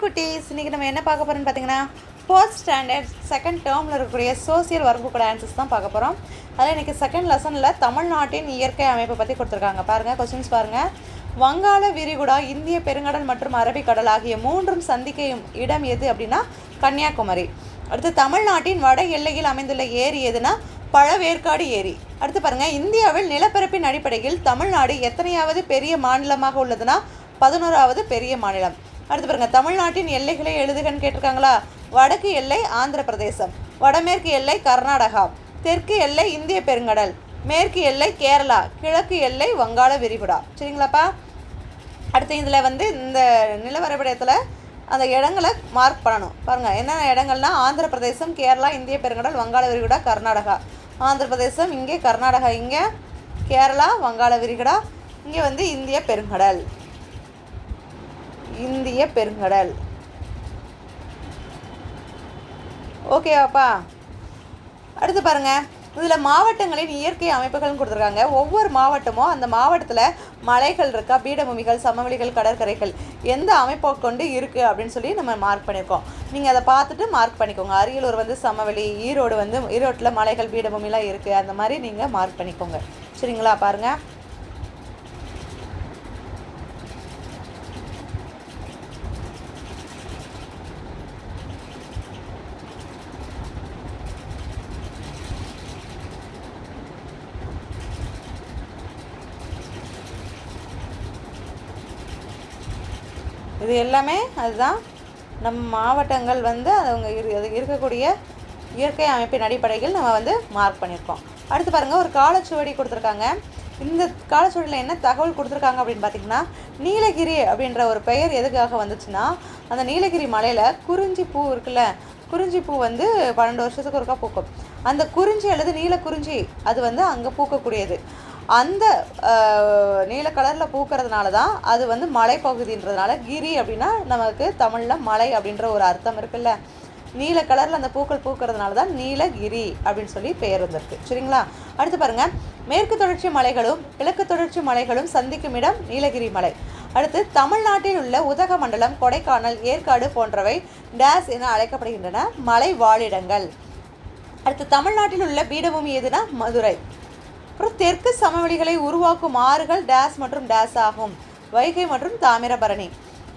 குட்டீஸ். இன்றைக்கி நம்ம என்ன பார்க்க போகிறோம்னு பார்த்தீங்கன்னா ஃபோர்த் ஸ்டாண்டர்ட் செகண்ட் டேர்மில் இருக்கக்கூடிய சோசியல் வர்க்குக்கூட ஆன்சர்ஸ் தான் பார்க்க போகிறோம் அதில் இன்றைக்கி செகண்ட் லெசனில் தமிழ்நாட்டின் இயற்கை அமைப்பை பற்றி கொடுத்துருக்காங்க. பாருங்கள் கொஸ்டின்ஸ் பாருங்கள் வங்காள விரிகுடா இந்திய பெருங்கடல் மற்றும் அரபிக்கடல் ஆகிய மூன்றும் சந்திக்கும் இடம் எது அப்படின்னா கன்னியாகுமரி. அடுத்து தமிழ்நாட்டின் வட எல்லையில் அமைந்துள்ள ஏரி எதுனா பழவேற்காடு ஏரி. அடுத்து பாருங்க இந்தியாவில் நிலப்பரப்பின் அடிப்படையில் தமிழ்நாடு எத்தனையாவது பெரிய மாநிலமாக உள்ளதுன்னா பதினோராவது பெரிய மாநிலம். அடுத்து பாருங்க தமிழ்நாட்டின் எல்லைகளை எழுதுகன்னு கேட்டிருக்காங்களா? வடக்கு எல்லை ஆந்திர பிரதேசம் வடமேற்கு எல்லை கர்நாடகா தெற்கு எல்லை இந்திய பெருங்கடல் மேற்கு எல்லை கேரளா கிழக்கு எல்லை வங்காள விரிகுடா. சரிங்களாப்பா? அடுத்து இதில் வந்து இந்த நிலவரைபடத்தில் அந்த இடங்களை மார்க் பண்ணணும். பாருங்கள் என்னென்ன இடங்கள்னா ஆந்திர பிரதேசம் கேரளா இந்திய பெருங்கடல் வங்காள விரிகுடா கர்நாடகா. ஆந்திர பிரதேசம் இங்கே கர்நாடகா இங்கே கேரளா வங்காள விரிகுடா இங்கே வந்து இந்திய பெருங்கடல். இந்திய பெருங்கடல். ஓகேவாப்பா அடுத்து பாருங்க. இதில் மாவட்டங்களின் இயற்கை அமைப்புகள்னு கொடுத்துருக்காங்க. ஒவ்வொரு மாவட்டமும் அந்த மாவட்டத்தில் மலைகள் இருக்கா பீடபூமிகள் சமவெளிகள் கடற்கரைகள் எந்த அமைப்பை கொண்டு இருக்குது அப்படின்னு சொல்லி நம்ம மார்க் பண்ணியிருக்கோம் நீங்கள் அதை பார்த்துட்டு மார்க் பண்ணிக்கோங்க. அரியலூர் வந்து சமவெளி ஈரோடு வந்து ஈரோட்டில் மலைகள் பீடபூமிலாம் இருக்குது அந்த மாதிரி நீங்கள் மார்க் பண்ணிக்கோங்க. சரிங்களா பாருங்கள் இது எல்லாமே அதுதான். நம் மாவட்டங்கள் வந்து அவங்க இரு அது இருக்கக்கூடிய இயற்கை அமைப்பின் அடிப்படையில் நம்ம வந்து மார்க் பண்ணியிருக்கோம். அடுத்து பாருங்கள் ஒரு காலச்சுவடி கொடுத்துருக்காங்க. இந்த காலச்சுவடியில் என்ன தகவல் கொடுத்துருக்காங்க அப்படின்னு பார்த்தீங்கன்னா நீலகிரி அப்படின்ற ஒரு பெயர் எதுக்காக வந்துச்சுன்னா அந்த நீலகிரி மலையில் குறிஞ்சி பூ இருக்குல்ல குறிஞ்சி பூ வந்து பன்னெண்டு வருஷத்துக்கு ஒருக்கா பூக்கும். அந்த குறிஞ்சி அல்லது நீல குறிஞ்சி அது வந்து அங்கே பூக்கக்கூடியது. அந்த நீல கலரில் பூக்கிறதுனால தான் அது வந்து மலைப்பகுதின்றதுனால கிரி அப்படின்னா நமக்கு தமிழில் மலை அப்படின்ற ஒரு அர்த்தம் இருக்குல்ல. நீல கலரில் அந்த பூக்கள் பூக்கிறதுனால தான் நீலகிரி அப்படின்னு சொல்லி பெயர் வந்திருக்கு. சரிங்களா? அடுத்து பாருங்கள் மேற்கு தொடர்ச்சி மலைகளும் கிழக்கு தொடர்ச்சி மலைகளும் சந்திக்கும் இடம் நீலகிரி மலை. அடுத்து தமிழ்நாட்டில் உள்ள உதகமண்டலம் கொடைக்கானல் ஏற்காடு போன்றவை டேஸ் என அழைக்கப்படுகின்றன மலை வாழிடங்கள். அடுத்து தமிழ்நாட்டில் உள்ள பீடபூமி எதுனா மதுரை. அப்புறம் தெற்கு சமவெளிகளை உருவாக்கும் ஆறுகள் டேஸ் மற்றும் டேஸ் ஆகும். வைகை மற்றும் தாமிரபரணி.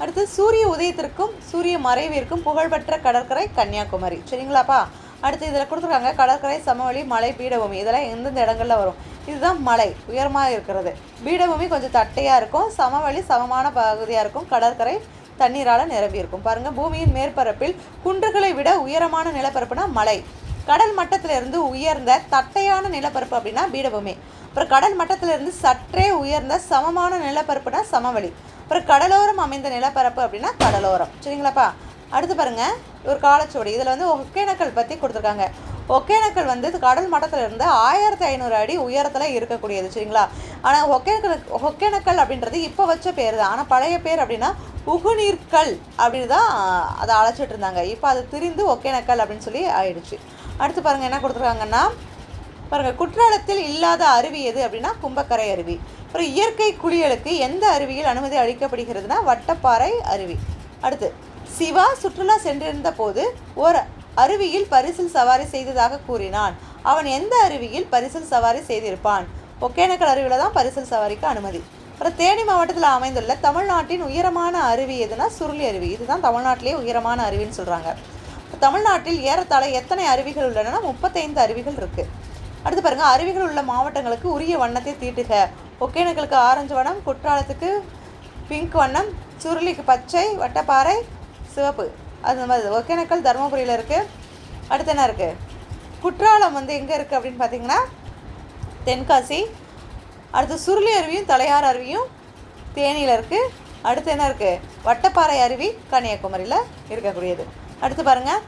அடுத்து சூரிய உதயத்திற்கும் சூரிய மறைவிற்கும் புகழ்பெற்ற கடற்கரை கன்னியாகுமரி. சரிங்களாப்பா? அடுத்து இதில் கொடுத்துருக்காங்க கடற்கரை சமவெளி மலை பீடபூமி. இதெல்லாம் எந்தெந்த இடங்களில் வரும்? இதுதான் மலை உயரமாக இருக்கிறது. பீடபூமி கொஞ்சம் தட்டையாக இருக்கும். சமவெளி சமமான பகுதியாக இருக்கும். கடற்கரை தண்ணீரால் நிரம்பி இருக்கும் பாருங்க பூமியின் மேற்பரப்பில் குன்றுகளை விட உயரமான நிலப்பரப்புனா மலை. கடல் மட்டத்திலிருந்து உயர்ந்த தட்டையான நிலப்பரப்பு அப்படின்னா பீடபூமி. அப்புறம் கடல் மட்டத்திலிருந்து சற்றே உயர்ந்த சமமான நிலப்பரப்புனா சமவெளி. அப்புறம் கடலோரம் அமைந்த நிலப்பரப்பு அப்படின்னா கடலோரம். சரிங்களாப்பா? அடுத்து பாருங்க. ஒரு காலச்சுவடி. இதில் வந்து ஒகேனக்கல் பற்றி கொடுத்துருக்காங்க. ஒகேனக்கல் வந்து கடல் மட்டத்திலிருந்து ஆயிரத்தி ஐநூறு அடி உயரத்தில் இருக்கக்கூடியது. சரிங்களா? ஆனால் ஒகேனக்கல் ஒகேனக்கல் அப்படின்றது இப்போ வச்ச பேர் தான். ஆனால் பழைய பேர் அப்படின்னா உகுநீர்க்கல் அப்படின்னு தான் அதை அழைச்சிட்டு இருந்தாங்க. இப்போ அது திரிந்து ஒகேனக்கல் அப்படின்னு சொல்லி ஆயிடுச்சு. அடுத்து பாருங்கள் என்ன கொடுத்துருக்காங்கன்னா பாருங்கள் குற்றாலத்தில் இல்லாத அருவி எது அப்படின்னா கும்பக்கரை அருவி. அப்புறம் இயற்கை குளியலுக்கு எந்த அருவியில் அனுமதி அளிக்கப்படுகிறதுனா வட்டப்பாறை அருவி. அடுத்து சிவா சுற்றுலா சென்றிருந்த போது ஒரு அருவியில் பரிசில் சவாரி செய்ததாக கூறினான். அவன் எந்த அருவியில் பரிசில் சவாரி செய்திருப்பான்? ஒகேனக்கல் அருவியில் தான் பரிசில் சவாரிக்கு அனுமதி. அப்புறம் தேனி மாவட்டத்தில் அமைந்துள்ள தமிழ்நாட்டின் உயரமான அருவி எதுனா சுருளி அருவி. இதுதான் தமிழ்நாட்டிலேயே உயரமான அருவின்னு சொல்கிறாங்க தமிழ்நாட்டில் ஏறத்தாழ எத்தனை அருவிகள் உள்ளன முப்பத்தைந்து அருவிகள் இருக்குது அடுத்து பாருங்க அருவிகள் உள்ள மாவட்டங்களுக்கு உரிய வண்ணத்தை தீட்டுக. ஒகேனக்கலுக்கு ஆரஞ்சு வண்ணம் குற்றாலத்துக்கு பிங்க் வண்ணம் சுருளிக்கு பச்சை வட்டப்பாறை சிவப்பு. அது மாதிரி ஒகேனக்கல் தருமபுரியில் இருக்குது அடுத்து என்ன இருக்குது குற்றாலம் வந்து எங்கே இருக்குது அப்படின்னு பார்த்தீங்கன்னா தென்காசி. அடுத்து சுருளி அருவியும் தலையார் அருவியும் தேனியில் இருக்குது அடுத்து என்ன இருக்குது வட்டப்பாறை அருவி கன்னியாகுமரியில் இருக்கக்கூடியது. அடுத்து பாருங்கள்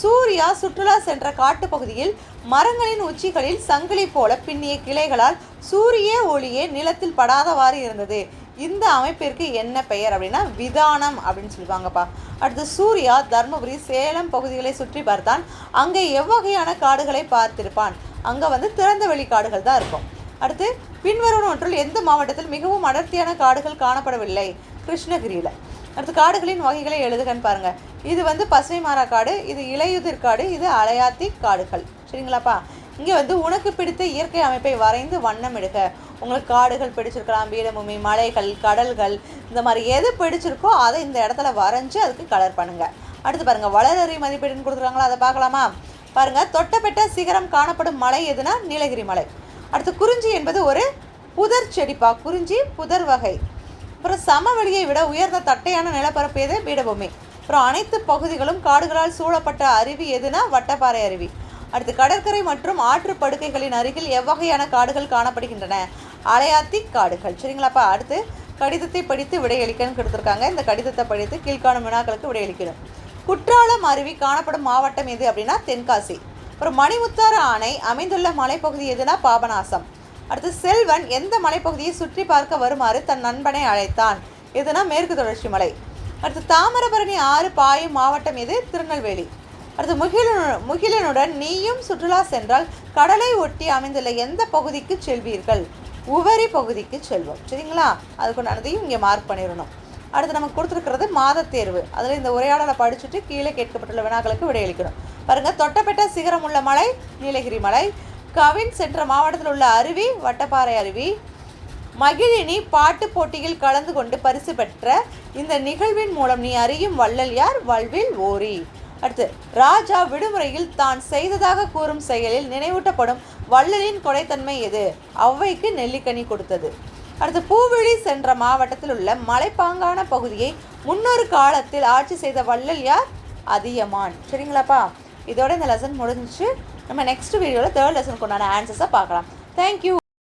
சூர்யா சுற்றுலா சென்ற காட்டுப்பகுதியில் மரங்களின் உச்சிகளில் சங்கிலி போல பின்னிய கிளைகளால் சூரிய ஒளியே நிலத்தில் படாதவாறு இருந்தது. இந்த அமைப்பிற்கு என்ன பெயர் அப்படின்னா விதானம் அப்படின்னு சொல்லுவாங்கப்பா. அடுத்து சூர்யா தர்மபுரி சேலம் பகுதிகளை சுற்றி பார்த்தான் அங்கே எவ்வகையான காடுகளை பார்த்திருப்பான்? அங்கே வந்து திறந்த வெளி காடுகள் தான் இருக்கும். அடுத்து பின்வரும் ஒன்றில் எந்த மாவட்டத்தில் மிகவும் அடர்த்தியான காடுகள் காணப்படவில்லை? கிருஷ்ணகிரியில். அடுத்து காடுகளின் வகைகளை எழுதுகன்னு பாருங்க. இது வந்து பசுமை மாறா காடு இது இலையுதிர் காடு இது அலையாத்தி காடுகள். சரிங்களாப்பா? இங்கே வந்து உனக்கு பிடித்த இயற்கை அமைப்பை வரைந்து வண்ணம் எடுக்க உங்களுக்கு காடுகள் பிடிச்சிருக்கலாம் பீடபூமி மலைகள் கடல்கள் இந்த மாதிரி எது பிடிச்சிருக்கோ அதை இந்த இடத்துல வரைஞ்சி அதுக்கு கலர் பண்ணுங்க. அடுத்து பாருங்க வளரறி மதிப்பீடுன்னு கொடுத்துருக்காங்களா அதை பார்க்கலாமா? பாருங்க தொட்டப்பெட்ட சிகரம் காணப்படும் மலை எதுனா நீலகிரி மலை. அடுத்து குறிஞ்சி என்பது ஒரு புதர் செடிப்பா குறிஞ்சி புதர் வகை. அப்புறம் சமவெளியை விட உயர்ந்த தட்டையான நிலப்பரப்பு எது? பீடபூமி. அப்புறம் அனைத்து பகுதிகளும் காடுகளால் சூழப்பட்ட அருவி எதுனா வட்டப்பாறை அருவி. அடுத்து கடற்கரை மற்றும் ஆற்று படுக்கைகளின் அருகில் எவ்வகையான காடுகள் காணப்படுகின்றன? அலையாத்தி காடுகள். சரிங்களாப்பா? அடுத்து கடிதத்தை படித்து விடையளிக்கன்னு கொடுத்துருக்காங்க. இந்த கடிதத்தை படித்து கீழ்காணும் வினாக்களுக்கு விடையளிக்கணும் குற்றாலம் அருவி காணப்படும் மாவட்டம் எது அப்படின்னா தென்காசி. அப்புறம் மணிமுத்தாறு ஆணை அமைந்துள்ள மலைப்பகுதி எதுனா பாபநாசம். அடுத்து செல்வன் எந்த மலைப்பகுதியை சுற்றி பார்க்க வருமாறு தன் நண்பனை அழைத்தான். எதுனா மேற்கு தொடர்ச்சி மலை. அடுத்து தாமிரபரணி ஆறு பாயும் மாவட்டம் எது? திருநெல்வேலி. அடுத்து முகிலனு முகிலனுடன் நீயும் சுற்றுலா சென்றால் கடலை ஒட்டி அமைந்துள்ள எந்த பகுதிக்கு செல்வீர்கள்? உவரி பகுதிக்கு செல்வோம். சரிங்களா? அதுக்குண்டானதையும் இங்கே மார்க் பண்ணிடணும். அடுத்து நமக்கு கொடுத்துருக்கிறது மாத தேர்வு. அதில் இந்த உரையாடலை படிச்சுட்டு கீழே கேட்கப்பட்டுள்ள வினாக்களுக்கு விடையளிக்கணும். பாருங்கள் தொட்டப்பட்ட சிகரம் உள்ள மலை நீலகிரி மலை கவின் சென்ற மாவட்டத்தில் உள்ள அருவி வட்டப்பாறை அருவி. மகிழினி பாட்டு போட்டியில் கலந்து கொண்டு பரிசு பெற்ற இந்த நிகழ்வின் மூலம் நீ அறியும் வள்ளல் யார்? வல்வில் ஓரி. அடுத்து ராஜா விடுமுறையில் தான் செய்ததாக கூறும் செயலில் நினைவூட்டப்படும் வள்ளலின் கொடைத்தன்மை எது? ஔவைக்கு நெல்லிக்கனி கொடுத்தது. அடுத்து பூவிழி சென்ற மாவட்டத்தில் உள்ள மலைப்பாங்கான பகுதியை முன்னொரு காலத்தில் ஆட்சி செய்த வள்ளல் யார்? அதியமான். சரிங்களாப்பா? இதோட இந்த லெசன் முடிஞ்சிச்சு. நம்ம நெக்ஸ்ட் வீடியோவில் தேர்ட் லெசனுக்கு உண்டான ஆன்சர்ஸை பார்க்கலாம். தேங்க்யூ